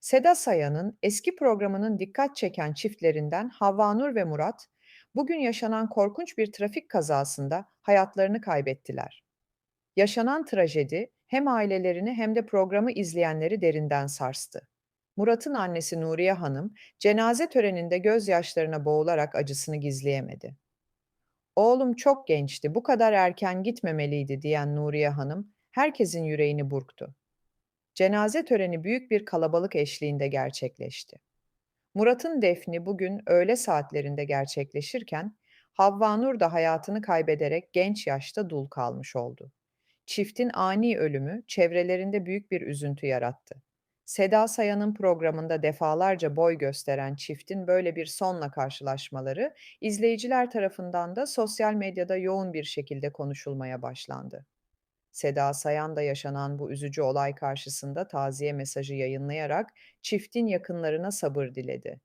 Seda Sayan'ın eski programının dikkat çeken çiftlerinden Havvanur ve Murat, bugün yaşanan korkunç bir trafik kazasında hayatlarını kaybettiler. Yaşanan trajedi hem ailelerini hem de programı izleyenleri derinden sarstı. Murat'ın annesi Nuriye Hanım, cenaze töreninde gözyaşlarına boğularak acısını gizleyemedi. Oğlum çok gençti, bu kadar erken gitmemeliydi diyen Nuriye Hanım, herkesin yüreğini burktu. Cenaze töreni büyük bir kalabalık eşliğinde gerçekleşti. Murat'ın defni bugün öğle saatlerinde gerçekleşirken, Havva Nur da hayatını kaybederek genç yaşta dul kalmış oldu. Çiftin ani ölümü çevrelerinde büyük bir üzüntü yarattı. Seda Sayan'ın programında defalarca boy gösteren çiftin böyle bir sonla karşılaşmaları izleyiciler tarafından da sosyal medyada yoğun bir şekilde konuşulmaya başlandı. Seda Sayan da yaşanan bu üzücü olay karşısında taziye mesajı yayınlayarak çiftin yakınlarına sabır diledi.